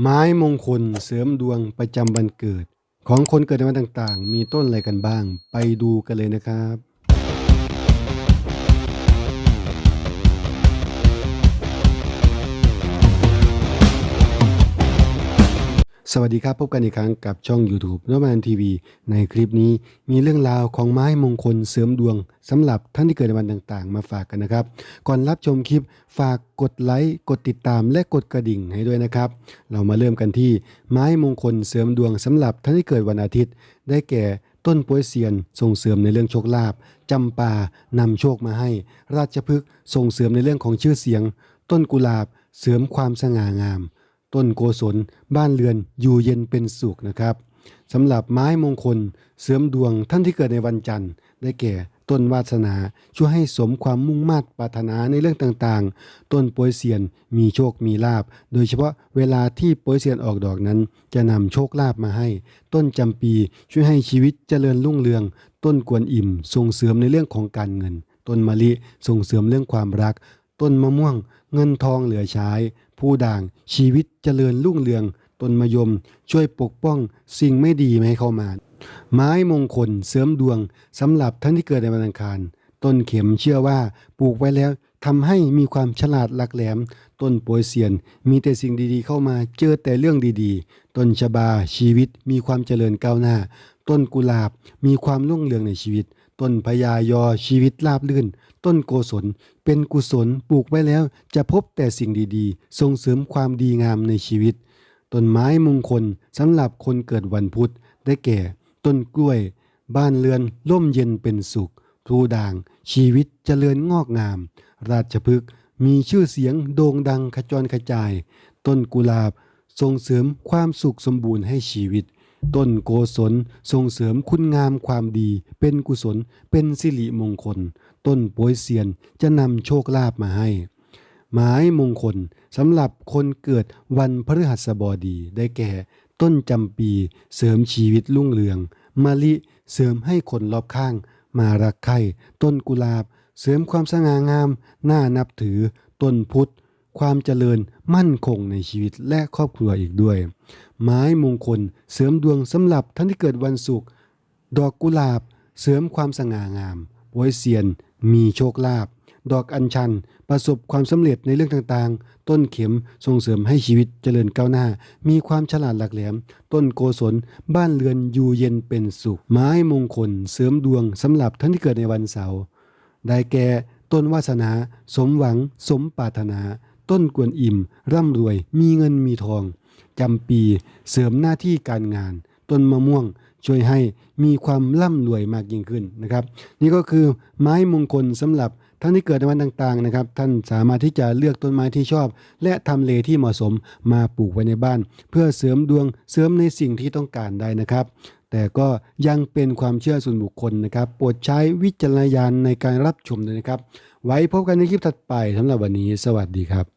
ไม้มงคลเสริมดวงประจำวันเกิด ของคนเกิดในวันต่างๆ มีต้นอะไรกันบ้าง ไปดูกันเลยนะครับ สวัสดีครับ พบกันอีกครั้งกับช่อง YouTube นวมานทีวีในคลิปนี้มีเรื่องราวของไม้มงคลเสริมดวงสำหรับท่านที่เกิดในวันต่างๆ มาฝากกันนะครับ ก่อนรับชมคลิปฝากกดไลค์กดติดตามและกดกระดิ่งให้ด้วยนะครับ เรามาเริ่มกันที่ไม้มงคลเสริมดวงสำหรับท่านที่เกิดวันอาทิตย์ ได้แก่ต้นโปวยเซียนส่งเสริมในเรื่องโชคลาภจำปานำโชคมาให้ ราชพฤกษ์ส่งเสริมในเรื่องของชื่อเสียง ต้นกุหลาบเสริมความสง่างาม ต้นโกศล บ้านเรือนอยู่เย็นเป็นสุขนะครับสำหรับไม้มงคลเสริมดวงท่านที่เกิดในวันจันทร์ ได้แก่ต้นวาสนาช่วยให้สมความมุ่งมา่ปรารถนาในเรื่องต่างๆ ต้นปวยเซียนมีโชคมีลาบ โดยเฉพาะเวลาที่ปวยเซียนออกดอกนั้น จะนำโชคลาภมาให้ ต้นจำปีช่วยให้ชีวิตเจริญรุ่งเรือง ต้นกวนอิ่มส่งเสริมในเรื่องของการเงิน ต้นมะลิส่งเสริมเรื่องความรัก ต้นมะม่วง เงินทองเหลือใช้ ผู้ด่าง ชีวิตเจริญรุ่งเรือง ต้นมะยม ช่วยปกป้องสิ่งไม่ดีไม่ให้เข้ามา ไม้มงคลเสริมดวงสำหรับท่านที่เกิดในวันอังคาร ต้นเข็มเชื่อว่าปลูกไว้แล้วทำให้มีความฉลาดหลักแหลม ต้นโปยเซียน มีแต่สิ่งดีๆเข้ามาเจอแต่เรื่องดีๆ ต้นชบาชีวิตมีความเจริญก้าวหน้า ต้นกุหลาบมีความรุ่งเรืองในชีวิต ต้นพญายอชีวิตราบลื่น ต้นโกศล เป็นกุศลปลูกไว้แล้วจะพบแต่สิ่งดีๆ ส่งเสริมความดีงามในชีวิต ต้นไม้มงคลสำหรับคนเกิดวันพุธได้แก่ ต้นกล้วย บ้านเรือนร่มเย็นเป็นสุขพลูด่าง ชีวิตเจริญงอกงาม ราชพฤกษ์มีชื่อเสียงโด่งดังขจรกระจาย ต้นกุหลาบส่งเสริมความสุขสมบูรณ์ให้ชีวิต ต้นโกศลส่งเสริมคุณงามความดี เป็นกุศล เป็นสิริมงคล ต้นโปยเซียนจะนำโชคลาภมาให้ไม้มงคลสำหรับคนเกิดวันพฤหัสบดีได้แก่ ต้นจำปีเสริมชีวิตรุ่งเรือง มะลิเสริมให้คนรอบข้าง มารักใคร่ต้นกุหลาบ เสริมความสง่างามน่านับถือ ต้นพุทธ ความเจริญมั่นคงในชีวิตและครอบครัวอีกด้วย ไม้มงคลเสริมดวงสำหรับท่านที่เกิดวันศุกร์ดอกกุหลาบเสริมความสง่างามโวยเซียน มีโชคลาภดอกอัญชัน ประสบความสำเร็จในเรื่องต่างๆ ต้นเข็มส่งเสริมให้ชีวิตเจริญก้าวหน้า มีความฉลาดหลักแหลม ต้นโกศล บ้านเรือนอยู่เย็นเป็นสุข ไม้มงคล เสริมดวงสำหรับท่านที่เกิดในวันเสาร์ ได้แก่ต้นวาสนา สมหวัง สมปรารถนา ต้นกวนอิ่ม ร่ำรวย มีเงินมีทองจำปีเสริมหน้าที่การงาน ต้นมะม่วงช่วยให้มีความร่ำรวยมากยิ่งขึ้นนะครับ นี่ก็คือไม้มงคลสำหรับท่านที่เกิดในวันต่างๆนะครับ ท่านสามารถที่จะเลือกต้นไม้ที่ชอบ และทำเลที่เหมาะสมมาปลูกไว้ในบ้าน เพื่อเสริมดวงเสริมในสิ่งที่ต้องการได้นะครับ แต่ก็ยังเป็นความเชื่อส่วนบุคคลนะครับ โปรดใช้วิจารณญาณในการรับชมด้วยนะครับ ไว้พบกันในคลิปถัดไปสำหรับวันนี้ สวัสดีครับ